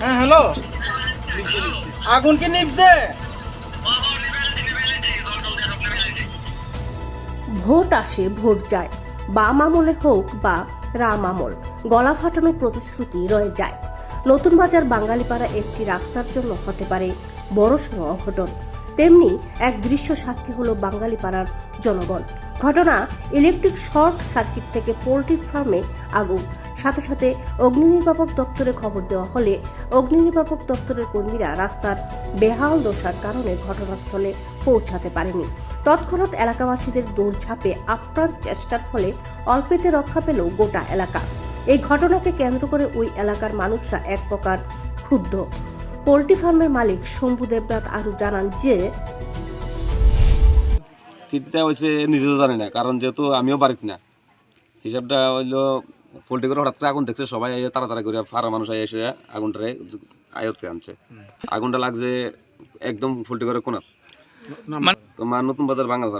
হ্যাঁ হ্যালো। আগুন কি ভোট আসে, ভোট যায়। বাম আমলে হোক বা রাম আমল, গলা ফাটানোর প্রতিশ্রুতি রয়ে যায়। নতুন বাজার বাঙালিপাড়া একটি রাস্তার জন্য হতে পারে বড়সড় অঘটন। তেমনি এক দৃশ্য সাক্ষী হলো বাঙালিপাড়ার জনগণ। ঘটনা ইলেকট্রিক শর্ট সার্কিট থেকে পোল্ট্রি ফার্মে আগুন। সাথে সাথে অগ্নি নির্বাপক দপ্তরে খবর দেওয়া হলে অগ্নি নির্বাপক দপ্তরের কর্মীরা রাস্তার বেহাল দশার কারণে ঘটনাস্থলে পৌঁছাতে পারেনি। তৎক্ষণাৎ এলাকাবাসীদের দৌড়ঝাঁপে আপ্রাণ চেষ্টার ফলে অল্পেতে রক্ষা পেল গোটা এলাকা। এই ঘটনাকে কেন্দ্র করে ওই এলাকার মানুষরা এক প্রকার ক্ষুব্ধ। পোল্ট্রি ফার্মের মালিক শম্ভু দেবনাথ আরও জানান যে কিনতে হয়েছে নিজেও জানি না কারণ যেহেতু আমিও বাড়িতে না। হিসাবটা হইল পোল্ট্রি করে হঠাৎ করে আগুন দেখছে সবাই আইয়া তাড়াতাড়ি করে ফারা মানুষ আইয়া এসে আগুনটারে আয়ত্তে আনছে। আগুনটা লাগছে একদম পোল্ট্রি করে কোনার। তোমার নতুন বাজার বাঙাল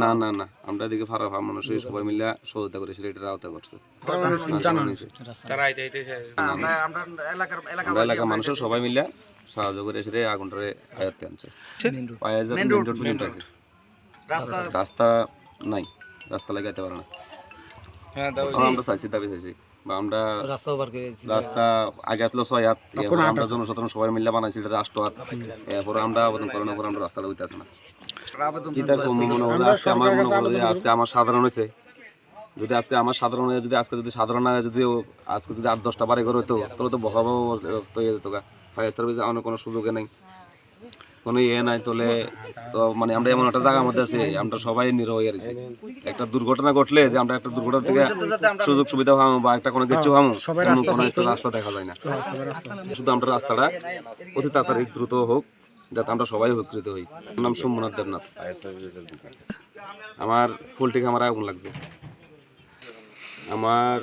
না না না। আমরা এদিকে ফারা ফার্ম মানুষ সবাই মিলে সহযোগিতা করেছিল এটার আওতা করছে। আমরা এলাকার এলাকা মানুষের সবাই মিলে সাহায্য করে এসে আগুনটারে আয়ত্তে আনছে। রাস্তা রাস্তা নাই। রাস্তা লাগাইতে পারে না। আমরা চাইছি দাবি চাইছি। আমরা রাস্তা আগে আসলো ছয় হাত আমরা জনসাধারণ সবাই মিলে বানাইছি এটা আষ্ট হাত। এরপরে আমরা আবেদন করানোর পর আমরা রাস্তাটা হইতে আসে না। কি তার মনে হলো আজকে আমার মনে হলো যে আজকে আমার সাধারণ হয়েছে। যদি আজকে আমার সাধারণ হয়ে যদি আজকে যদি সাধারণ না যদি আজকে যদি আট দশটা বাড়ি করে হতো তাহলে তো বকাবো অবস্থা হয়ে যেত ফায়ার সার্ভিসে আমার কোনো সুযোগে নেই। কোনো ইয়ে নাই তাহলে তো মানে আমরা এমন একটা জায়গার মধ্যে আছি আমরা সবাই নিরহ হয়ে একটা দুর্ঘটনা ঘটলে যে আমরা একটা দুর্ঘটনা থেকে সুযোগ সুবিধা পাবো বা একটা কোনো কিছু পাবো কোনো একটা রাস্তা দেখা যায় না। শুধু আমরা রাস্তাটা অতি তাড়াতাড়ি দ্রুত হোক যাতে আমরা সবাই উপকৃত হই। আমার নাম সোমনাথ দেবনাথ। আমার পোলট্রি খামারে আগুন লাগছে। আমার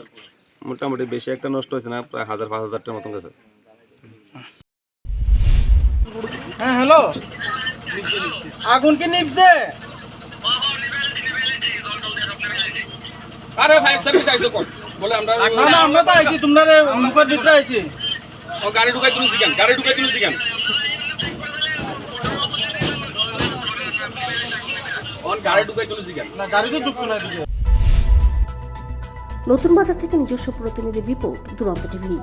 মোটামুটি বেশি একটা নষ্ট হয়েছে না প্রায় হাজার পাঁচ হাজারটার মতন গেছে। হ্যাঁ হ্যালো। আগুন কি নিভছে? আরে ফায়ার সার্ভিস আইছে কোন? বলে আমরা না না আমরা তো আইছি তোমরা মুখের ভিতরে আইছি। ও গাড়ি ঢুকাই তুলছি কেন? গাড়ি ঢুকাই তুলছি কেন? গাড়ি ঢুকাই তুলছি কেন? না গাড়ি ঢুকতো না নতুন বাজার থেকে নিজস্ব প্রতিনিধি রিপোর্ট দুরন্ত টিভি।